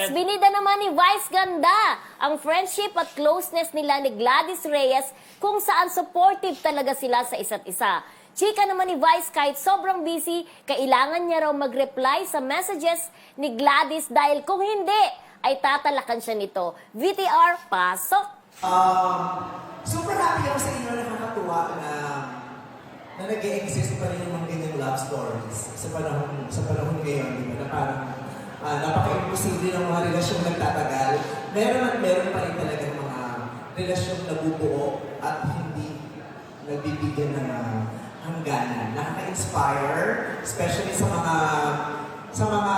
Yes, binida naman ni Vice Ganda ang friendship at closeness nila ni Gladys Reyes kung saan supportive talaga sila sa isa't isa. Chika naman ni Vice kahit sobrang busy, kailangan niya raw mag-reply sa messages ni Gladys dahil kung hindi, ay tatalakan siya nito. VTR, pasok! Um, super happy ako sa inyo nakakatuwa na na nag-exist pa rin yung mga ganyang love stories sa panahon sa panahon ngayon, di ba? Na parang uh, napaka-imposible ng mga relasyong nagtatagal. Meron at meron pa rin talagang mga relasyong nabubuo at hindi nagbibigyan ng uh, hangganan. Nakaka-inspire, especially sa mga sa mga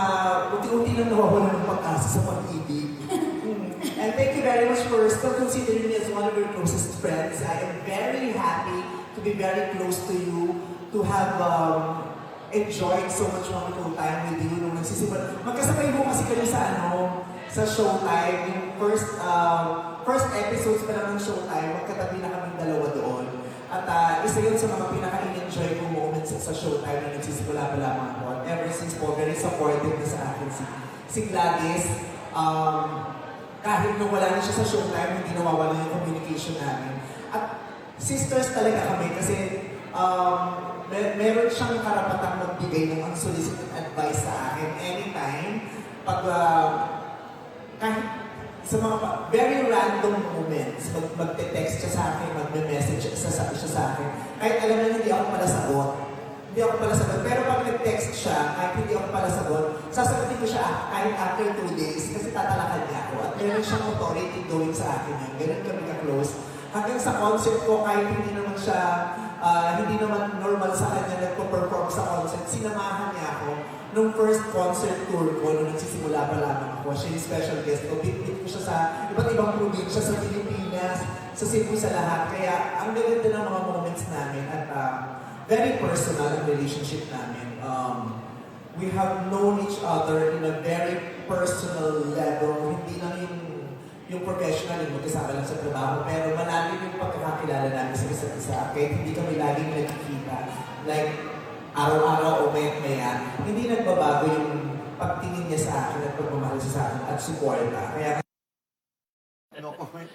unti-unti nang nawawala ng pag-asa sa pag-ibig. Mm. And thank you very much for still considering me as one of your closest friends. I am very happy to be very close to you, to have um, enjoyed so much wonderful time with you nung nagsisimula. Magkasabay mo kasi kami sa ano, sa Showtime, yung first um, first episodes pa lang ng Showtime, magkatabi na kami dalawa doon. At ah, isa yun sa mga pinaka-enjoy ko moments sa Showtime na nagsisimula pa lamang ako. At ever since po, very supportive na sa akin si, si Gladys. Um, kahit nung wala na siya sa Showtime, hindi nawawala yung communication namin. At sisters talaga kami kasi um, mer- meron siyang karapatang magbigay ng unsolicited advice sa akin anytime pag ah, kahit sa mga very random moments, mag magte-text siya sa akin, magme-message siya sa, siya sa akin. Kahit alam na hindi ako pala sagot. Hindi ako pala sagot. Pero pag nag-text siya, kahit hindi ako pala sagot, sasagutin ko siya kahit after two days kasi tatalakan niya ako. At meron siyang authority going sa akin yun. Ganun kami ka-close. Hanggang sa concert ko, kahit hindi naman siya, ah, hindi naman normal sa kanya nagpo-perform sa concert, sinamahan niya ako nung first concert tour ko, nung nagsisimula pa lamang ako, siya yung special guest ko. Bit-bit ko siya sa iba't ibang probinsya sa Pilipinas, sa Cebu, sa lahat. Kaya ang gaganda ng mga moments namin at ah, very personal ang relationship namin. Um, we have known each other in a very personal level. Hindi lang yung yung professional, yung magkasama lang sa trabaho, pero sa. Kahit hindi kami laging nagkikita, like araw-araw o mayat maya, hindi nagbabago yung pagtingin niya sa akin at pagmamahal sa akin at suporta. Kaya No comment.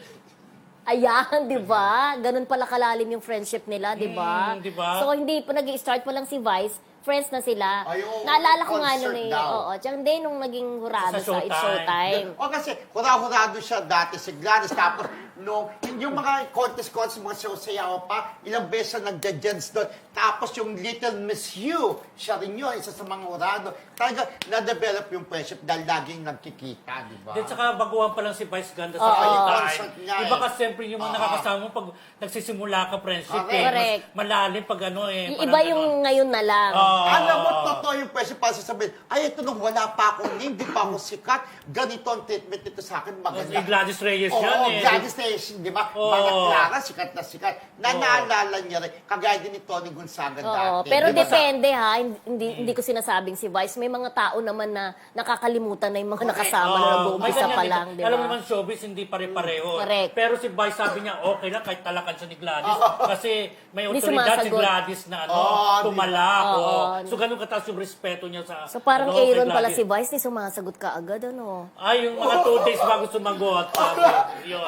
Ayan, di ba? Ganun pala kalalim yung friendship nila, di ba? Mm, di ba? So, hindi pa nag start pa lang si Vice, friends na sila. Ay, oo, Naalala ko nga nun eh. daw. Oo, tsaka hindi nung naging hurado Sa sa, It's Showtime. Showtime. O kasi, hura-hurado siya dati si Gladys. Tapos, no, yung mga contest-contest, mga sayaw pa, ilang beses na nagja-judge doon. Tapos yung Little Miss You, siya rin yun, isa sa mga hurado. Talaga, na-develop yung friendship dahil laging nagkikita, di ba? Then saka baguhan pa lang si Vice Ganda sa Oo. Concert niya eh. Iba kasi siyempre yung mga Oo. nakakasama mo pag nagsisimula ka friendship Correct. eh. Mas Correct. malalim pag ano eh. Yung iba yung ngayon na lang. Oo. Alam mo, totoo yung presyo para sasabihin, ay, ito nung wala pa akong name, di pa ako sikat, ganito ang treatment nito sa akin, maganda. Si Gladys Reyes Oo, yan eh. Gladys Reyes, di ba? Oo. Mga Clara, sikat na sikat. Na Oo. naalala niya rin, kagaya din ni Tony Gonzaga Oo, dati. pero Di ba sa- depende ha, hindi, hindi ko sinasabing si Vice. May mga tao naman na nakakalimutan na yung mga nakasama na nag-uumpisa pa ganyan lang, din. di ba? Alam mo naman, showbiz, hindi pare-pareho. Correct. Pero si Vice sabi niya, okay lang kahit talakan siya ni Gladys. kasi may Hindi otoridad si sumasagot. Gladys na ano, Oo, di- tumalak. Oo. oo. So, ganun kataas yung respeto niya sa So parang ano, kay Aaron pala Gladys. si Vice, di sumasagot ka agad, ano? Ay, yung mga two days bago sumagot. sabi, yun.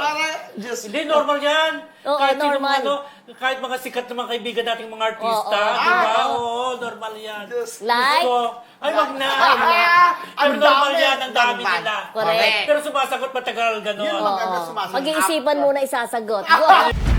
Just... Hindi, normal yan. Oo, kahit sino normal. mga ano, kahit mga sikat na mga kaibigan nating mga artista, Oo. di ba? Ah, Oo, normal yan. Just... Like? So, ay, wag na. Ah, Pero ang normal dami, yan, ang dami normal. nila. Correct. Pero sumasagot matagal Yun gano'n. ang sumasagot. Mag-iisipan After. muna isasagot. Go!